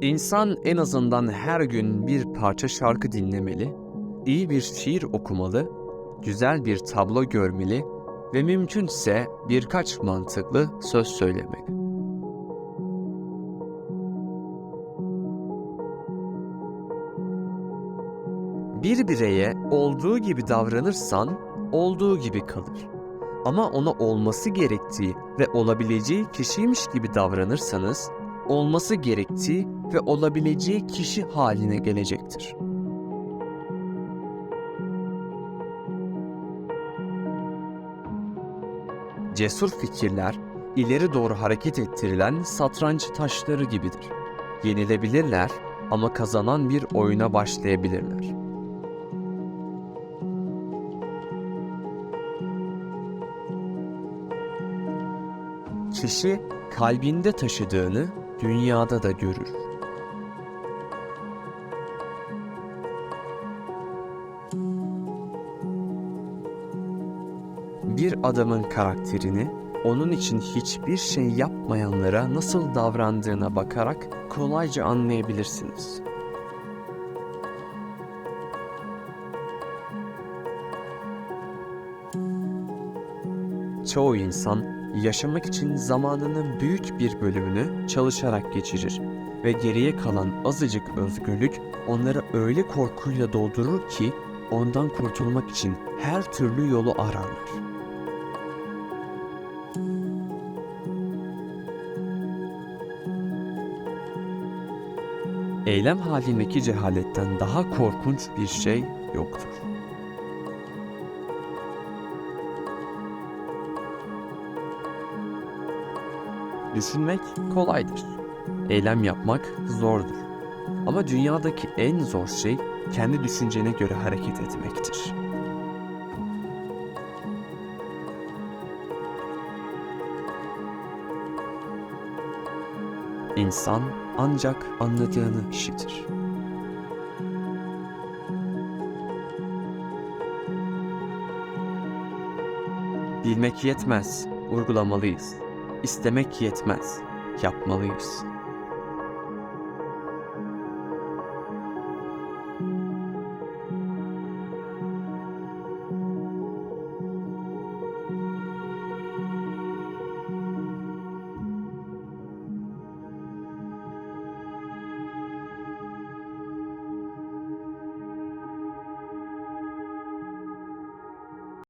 İnsan en azından her gün bir parça şarkı dinlemeli, iyi bir şiir okumalı, güzel bir tablo görmeli ve mümkünse birkaç mantıklı söz söylemeli. Bir bireye olduğu gibi davranırsan olduğu gibi kalır. Ama ona olması gerektiği ve olabileceği kişiymiş gibi davranırsanız olması gerektiği ve olabileceği kişi haline gelecektir. Cesur fikirler ileri doğru hareket ettirilen satranç taşları gibidir. Yenilebilirler ama kazanan bir oyuna başlayabilirler. Kişi kalbinde taşıdığını dünyada da görür. Bir adamın karakterini onun için hiçbir şey yapmayanlara nasıl davrandığına bakarak kolayca anlayabilirsiniz. Çoğu insan yaşamak için zamanının büyük bir bölümünü çalışarak geçirir ve geriye kalan azıcık özgürlük onları öyle korkuyla doldurur ki ondan kurtulmak için her türlü yolu ararlar. Eylem halindeki cehaletten daha korkunç bir şey yoktur. Düşünmek kolaydır. Eylem yapmak zordur. Ama dünyadaki en zor şey kendi düşüncene göre hareket etmektir. İnsan ancak anladığını işitir. Bilmek yetmez, uygulamalıyız. İstemek yetmez, yapmalıyız.